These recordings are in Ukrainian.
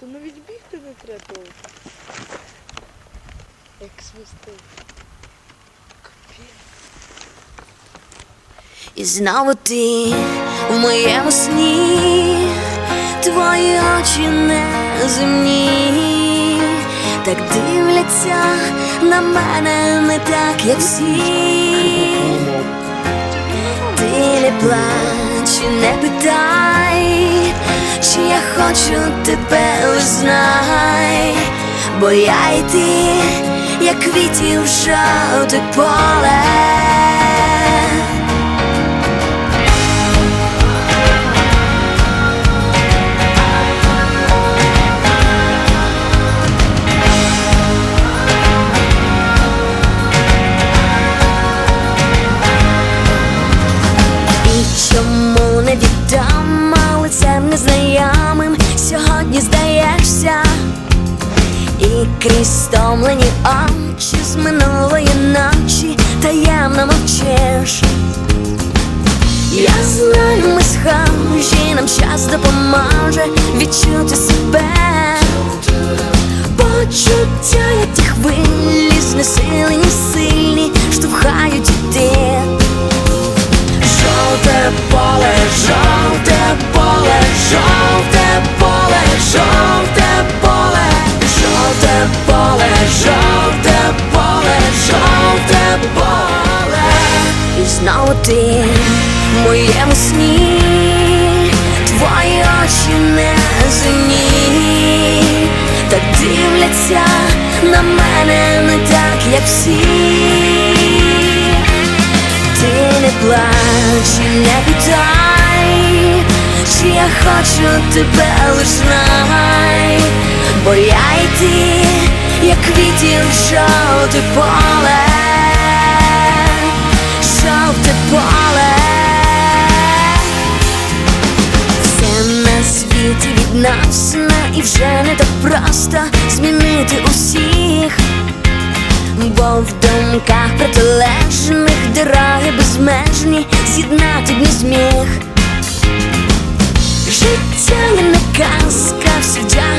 То навіть бігти не треба. Як свистить. І знову ти в моєму сні, твої очі неземні, так дивляться на мене не так, як всі. Ти не плач, не питай, чи я хочу тебе узнай, знай, бо я й ти, як квітів жовте поле. Сьогодні здаєшся, і крізь стомлені очі з минулої ночі таємно мовчиш. Я знаю, ми схожі, нам час допоможе відчути себе. Ти в моєму сні, твої очі не неземні, так дивляться на мене не так, як всі. Ти не плач не питай, чи я хочу тебе лиш знай, бо я і ти, як квітів жовте поле, вже не так просто змінити усіх. Бо в думках протилежних дороги безмежні з'єднати дні зміг. Життя не казка, всі вдягнені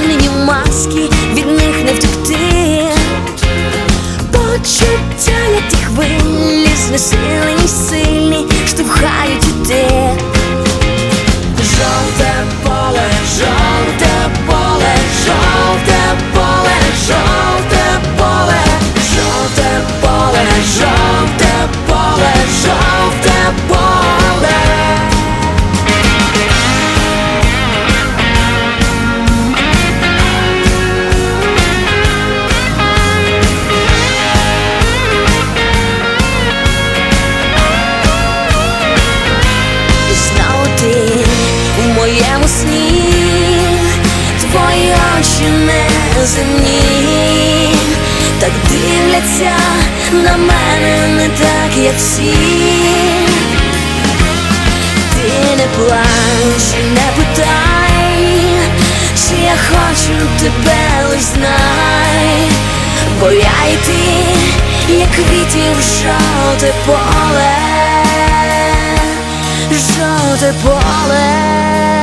моєму сні, твої очі неземні, так дивляться на мене не так, як всі. Ти не плач не питай, чи я хочу тебе лиш знай, бо я і ти, як квітів жовте поле, жовте поле.